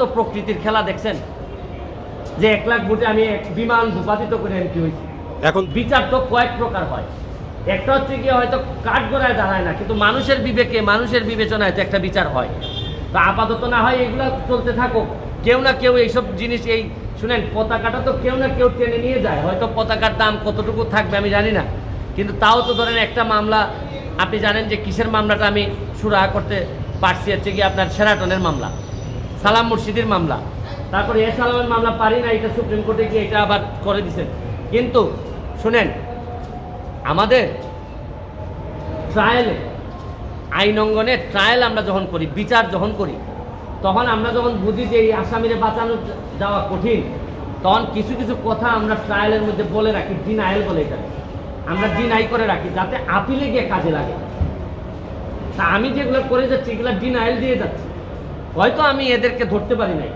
তো প্রকৃতির খেলা দেখছেন? যে এক লাখ ভোটে আমি এক বিমান ভূপাতিত করে এমপি হয়েছি। এখন বিচার তো কয়েক প্রকার হয়। একটা হচ্ছে গিয়ে হয়তো কাঠগড়ায় দাঁড়ায় না কিন্তু মানুষের বিবেকে মানুষের বিবেচনায় তো একটা বিচার হয়। তো আপাতত না হয় এগুলো চলতে থাকুক। কেউ না কেউ এইসব জিনিস এই শুনেন পতাকাটা তো কেউ না কেউ টেনে নিয়ে যায়। হয়তো পতাকার দাম কতটুকু থাকবে আমি জানি না। কিন্তু তাও তো ধরেন একটা মামলা আপনি জানেন যে কিসের মামলাটা আমি সুরাহা করতে পারছি হচ্ছে কি আপনার সেরাটনের মামলা। সালাম মুর্শিদের মামলা। তারপরে এ সালামের মামলা পারি না এটা সুপ্রিম কোর্টে গিয়ে এটা আবার করে দিছেন কিন্তু শুনেন, আমাদের ট্রায়ালে আইন অঙ্গনে ট্রায়াল আমরা যখন করি, বিচার যখন করি, তখন আমরা যখন বুঝি যে এই আসামিরে বাঁচানো যাওয়া কঠিন, তখন কিছু কিছু কথা আমরা ট্রায়ালের মধ্যে বলে রাখি ডিনায়াল বলে এটা। আমরা ডিনাই করে রাখি, যাতে আপিলে গিয়ে কাজে লাগে। তা আমি যেগুলো করে যাচ্ছি এগুলো ডিনায়াল দিয়ে যাচ্ছি। হয়তো আমি এদেরকে ধরতে পারি নাই।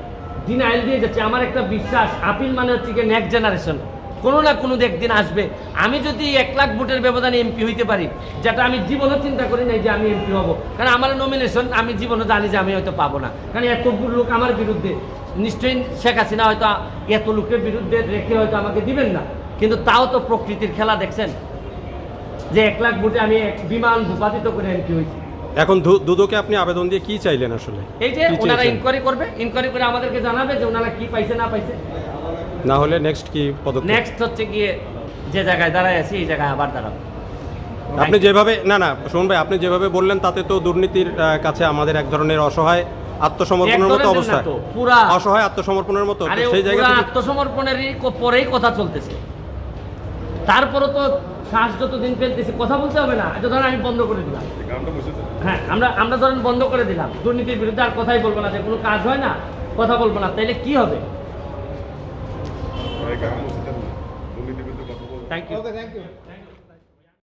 ডিনায়াল দিয়ে যাচ্ছে। আমার একটা বিশ্বাস, আপিল মানে হচ্ছে গিয়ে নেক্সট জেনারেশন কোনো না কোনো একদিন আসবে। আমি যদি এক লাখ ভোটের ব্যবধানে এমপি হইতে পারি, যেটা আমি জীবনও চিন্তা করি নাই যে আমি এমপি হব। কারণ আমার নমিনেশন আমি জীবনও জানি যে আমি হয়তো পাবো না। কারণ এতগুলো লোক আমার বিরুদ্ধে, নিশ্চয়ই শেখ হাসিনা হয়তো এত লোকের বিরুদ্ধে রেখে হয়তো আমাকে দিবেন না। কিন্তু তাও তো প্রকৃতির খেলা দেখছেন। যে এক লাখ ভোটে আমি এক বিমান ভূপাতিত করে এমপি হয়েছি। এখন দুদকে আপনি আবেদন দিয়ে কি চাইলেন আসলে? এই যে ওনারা ইনকোয়ারি করবে ইনকোয়ারি করে আমাদেরকে জানাবে যে ওনারা কি পাইছে না পাইছে। না হলে নেক্সট কি পদক্ষেপ? নেক্সট হচ্ছে গিয়ে যে জায়গায় দাঁড়ায় আছি এই জায়গায় আবার দাঁড়াবো। আপনি যেভাবে না না শুনুন ভাই আপনি যেভাবে বললেন তাতে তো দুর্নীতির কাছে আমাদের এক ধরনের অসহায় আত্মসমর্পণের মতো অবস্থা। পুরা অসহায় আত্মসমর্পণের মতো সেই জায়গায় আত্মসমর্পণেরই পরেই কথা চলতেছে। তারপরও তো শ্বাস যতদিন ফেলতেছি কথা বলতে হবে না। এটা ধরেন আমি বন্ধ করে দিলাম। হ্যাঁ আমরা আমরা ধরেন বন্ধ করে দিলাম। দুর্নীতির বিরুদ্ধে আর কথাই বলব না যে কোনো কাজ হয় না কথা বলব না। তাইলে কি হবে? Thank you thank you.